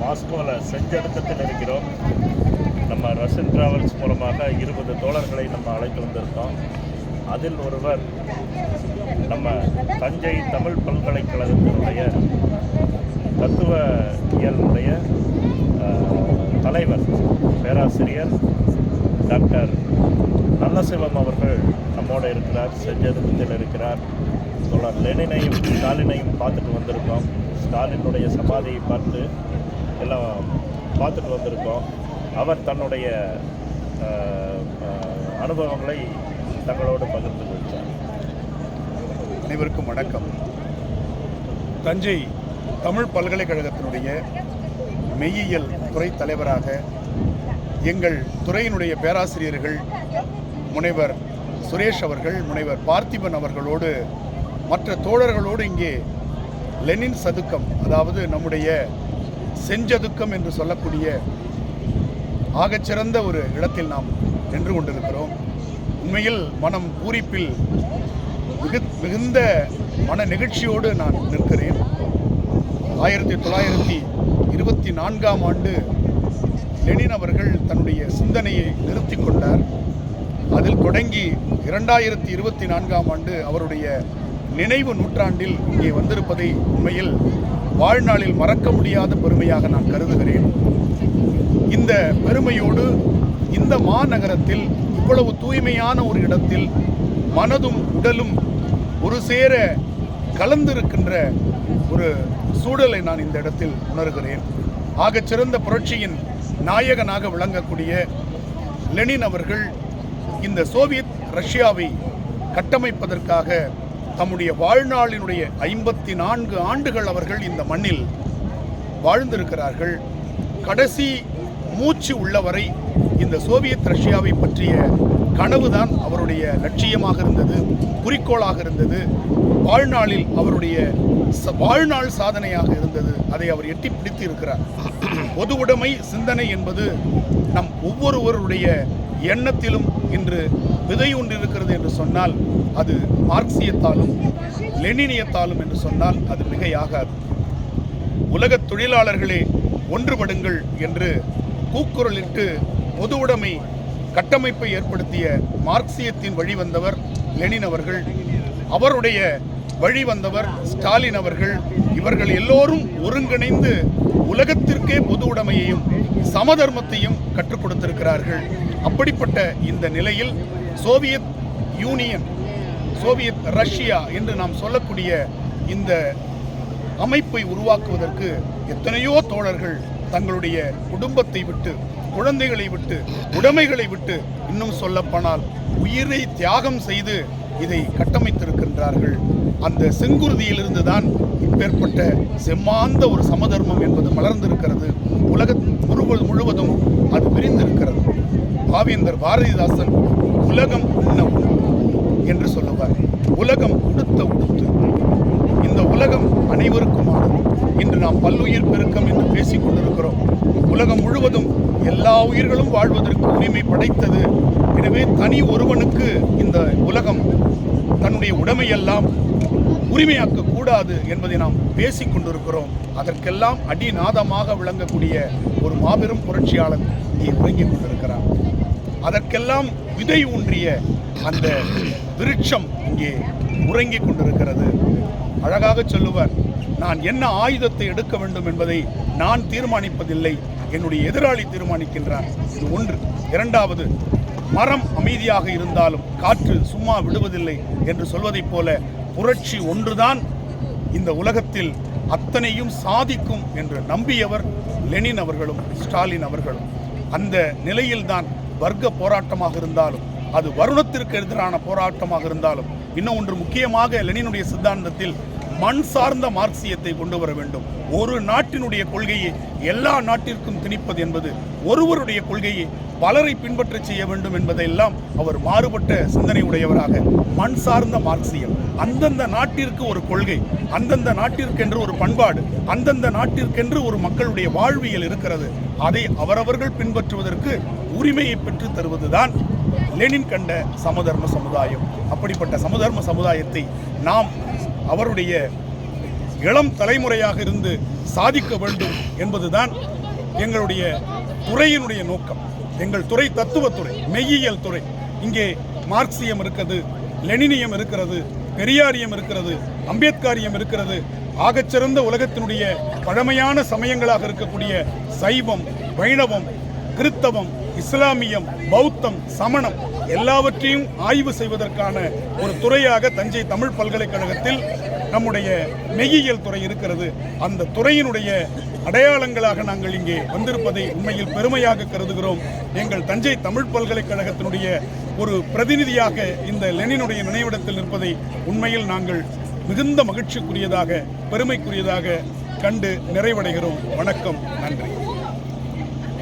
மாஸ்கோவில் செஞ்சடக்கத்தில் இருக்கிறோம். நம்ம ரஷ்யன் டிராவல்ஸ் மூலமாக இருபது தோழர்களை நம்ம அழைத்து வந்திருக்கோம் அதில் ஒருவர் நம்ம தஞ்சை தமிழ் பல்கலைக்கழகத்தினுடைய தத்துவ இயலுடைய தலைவர் பேராசிரியர் டாக்டர் நல்லசிவம் அவர்கள் நம்மோடு இருக்கிறார் செஞ்சடக்கத்தில் இருக்கிறார். தோழர் லெனினையும் ஸ்டாலினையும் பார்த்துட்டு வந்திருக்கோம். ஸ்டாலினுடைய சமாதியை பார்த்து எல்லாம் பார்த்துட்டு வந்திருக்கோம். அவர் தன்னுடைய அனுபவங்களை தங்களோடு பகிர்ந்து கொள்கிறார். அனைவருக்கும் வணக்கம். தஞ்சை தமிழ் பல்கலைக்கழகத்தினுடைய மெய்யியல் துறை தலைவராக எங்கள் துறையினுடைய பேராசிரியர்கள் முனைவர் சுரேஷ் அவர்கள் முனைவர் பார்த்திபன் அவர்களோடு மற்ற தோழர்களோடு இங்கே லெனின் சதுக்கம் அதாவது நம்முடைய செஞ்சதுக்கம் என்று சொல்லக்கூடிய ஆகச்சிறந்த ஒரு இடத்தில் நாம் நின்று கொண்டிருக்கிறோம். உண்மையில் மனம் பூரிப்பில் மிகு மிகுந்த மன நெகிழ்ச்சியோடு நான் நிற்கிறேன். ஆயிரத்தி தொள்ளாயிரத்தி இருபத்தி நான்காம் ஆண்டு லெனின் அவர்கள் தன்னுடைய சிந்தனையை நிறுத்தி கொண்டார். அதில் தொடங்கி இரண்டாயிரத்தி இருபத்தி நான்காம் ஆண்டு அவருடைய நினைவு நூற்றாண்டில் இங்கே வந்திருப்பதை உண்மையில் வாழ்நாளில் மறக்க முடியாத பெருமையாக நான் கருதுகிறேன். இந்த பெருமையோடு இந்த மாநகரத்தில் இவ்வளவு தூய்மையான ஒரு இடத்தில் மனதும் உடலும் ஒரு சேர கலந்திருக்கின்ற ஒரு சூழலை நான் இந்த இடத்தில் உணர்கிறேன். ஆகச்சிறந்த புரட்சியின் நாயகனாக விளங்கக்கூடிய லெனின் அவர்கள் இந்த சோவியத் ரஷ்யாவை கட்டமைப்பதற்காக தம்முடைய வாழ்நாளினுடைய ஐம்பத்தி நான்கு ஆண்டுகள் அவர்கள் இந்த மண்ணில் வாழ்ந்திருக்கிறார்கள். கடைசி மூச்சு உள்ளவரை இந்த சோவியத் ரஷ்யாவை பற்றிய கனவுதான் அவருடைய லட்சியமாக இருந்தது குறிக்கோளாக இருந்தது. வாழ்நாளில் அவருடைய ச- வாழ்நாள் சாதனையாக இருந்தது. அதை அவர் எட்டி பிடித்து இருக்கிறார். பொது உடைமை சிந்தனை என்பது நம் ஒவ்வொருவருடைய எண்ணத்திலும் இன்று விதை ஒன்று இருக்கிறது என்று சொன்னால் அது மார்க்சியத்தாலும் லெனினியத்தாலும் என்று சொன்னால் அது மிகையாகாது. உலகத் தொழிலாளர்களே ஒன்றுபடுங்கள் என்று கூக்குரலிட்டு பொது உடைமை கட்டமைப்பை ஏற்படுத்திய மார்க்சியத்தின் வழிவந்தவர் லெனின் அவர்கள் அவருடைய வழிவந்தவர் ஸ்டாலின் அவர்கள். இவர்கள் எல்லோரும் ஒருங்கிணைந்து உலகத்திற்கே பொது உடைமையையும் சமதர்மத்தையும் கற்றுக் கொடுத்திருக்கிறார்கள். அப்படிப்பட்ட இந்த நிலையில் சோவியத் யூனியன் சோவியத் ரஷ்யா என்று நாம் சொல்லக்கூடிய இந்த அமைப்பை உருவாக்குவதற்கு எத்தனையோ தோழர்கள் தங்களுடைய குடும்பத்தை விட்டு குழந்தைகளை விட்டு உடைமைகளை விட்டு இன்னும் சொல்லப்போனால் உயிரை தியாகம் செய்து இதை கட்டமைத்திருக்கின்றார்கள். அந்த செங்குருதியிலிருந்து தான் இப்பேற்பட்ட செம்மாந்த ஒரு சமதர்மம் என்பது மலர்ந்திருக்கிறது. உலக முழுவ- முழுவதும் அது விரிந்திருக்கிறது பாவேந்தர் பாரதிதாசன் உலகம் உண்ண என்று சொல்லுவார். உலகம் உடுத்த உடுத்து. இந்த உலகம் அனைவருக்குமானது. இன்று நாம் பல்லுயிர் பெருக்கம் என்று பேசிக் கொண்டிருக்கிறோம். உலகம் முழுவதும் எல்லா உயிர்களும் வாழ்வதற்கு உரிமை படைத்தது. எனவே தனி ஒருவனுக்கு இந்த உலகம் தன்னுடைய உடைமையெல்லாம் உரிமையாக்க கூடாது என்பதை நாம் பேசிக் கொண்டிருக்கிறோம். அதற்கெல்லாம் அடிநாதமாக விளங்கக்கூடிய ஒரு மாபெரும் புரட்சியாளன் இங்கே உறங்கிக் கொண்டிருக்கிறார். அதற்கெல்லாம் விதை ஊன்றிய அந்த விருட்சம் இங்கே உறங்கிக் கொண்டிருக்கிறது. அழகாக சொல்லுவார் நான் என்ன ஆயுதத்தை எடுக்க வேண்டும் என்பதை நான் தீர்மானிப்பதில்லை. என்னுடைய எதிராளி தீர்மானிக்கின்றான் இது ஒன்று. இரண்டாவது மரம் அமைதியாக இருந்தாலும் காற்று சும்மா விடுவதில்லை என்று சொல்வதைப் போல புரட்சி ஒன்றுதான் இந்த உலகத்தில் அத்தனையும் சாதிக்கும் என்று நம்பியவர் லெனின் அவர்களும் ஸ்டாலின் அவர்களும். அந்த நிலையில்தான் வர்க்க போராட்டமாக இருந்தாலும் அது வருணத்திற்கு எதிரான போராட்டமாக இருந்தாலும் இன்னும் ஒன்று முக்கியமாக லெனினுடைய சித்தாந்தத்தில் மண் சார்ந்த மார்க்சியத்தை கொண்டு வர வேண்டும். ஒரு நாட்டினுடைய கொள்கையை எல்லா நாட்டிற்கும் திணிப்பது என்பது ஒருவருடைய கொள்கையை பலரை பின்பற்றச் செய்ய வேண்டும் என்பதையெல்லாம் அவர் மாறுபட்ட சிந்தனை உடையவராக மண் சார்ந்த மார்க்சியம். அந்தந்த நாட்டிற்கு ஒரு கொள்கை அந்தந்த நாட்டிற்கென்று ஒரு பண்பாடு அந்தந்த நாட்டிற்கென்று ஒரு மக்களுடைய வாழ்வியல் இருக்கிறது. அதை அவரவர்கள் பின்பற்றுவதற்கு உரிமையை பெற்று தருவதுதான் லெனின் கண்ட சமதர்ம சமுதாயம். அப்படிப்பட்ட சமதர்ம சமுதாயத்தை நாம் அவருடைய இளம் தலைமுறையாக இருந்து சாதிக்க வேண்டும் என்பதுதான் எங்களுடைய துறையினுடைய நோக்கம். எங்கள் துறை தத்துவத்துறை மெய்யியல் துறை. இங்கே மார்க்சியம் இருக்கிறது லெனினியம் இருக்கிறது பெரியாரியம் இருக்கிறது அம்பேத்காரியம் இருக்கிறது. ஆகச்சிறந்த உலகத்தினுடைய பழமையான சமயங்களாக இருக்கக்கூடிய சைவம் வைணவம் கிறித்தவம் இஸ்லாமியம் பௌத்தம் சமணம் எல்லாவற்றையும் ஆய்வு செய்வதற்கான ஒரு துறையாக தஞ்சை தமிழ் பல்கலைக்கழகத்தில் நம்முடைய மெய்யியல் துறை இருக்கிறது. அந்த துறையினுடைய அடையாளங்களாக நாங்கள் இங்கே வந்திருப்பதை உண்மையில் பெருமையாக கருதுகிறோம். எங்கள் தஞ்சை தமிழ் பல்கலைக்கழகத்தினுடைய ஒரு பிரதிநிதியாக இந்த லெனினுடைய நினைவிடத்தில் நிற்பதை உண்மையில் நாங்கள் மிகுந்த மகிழ்ச்சிக்குரியதாக பெருமைக்குரியதாக கண்டு நிறைவடைகிறோம். வணக்கம். நன்றி.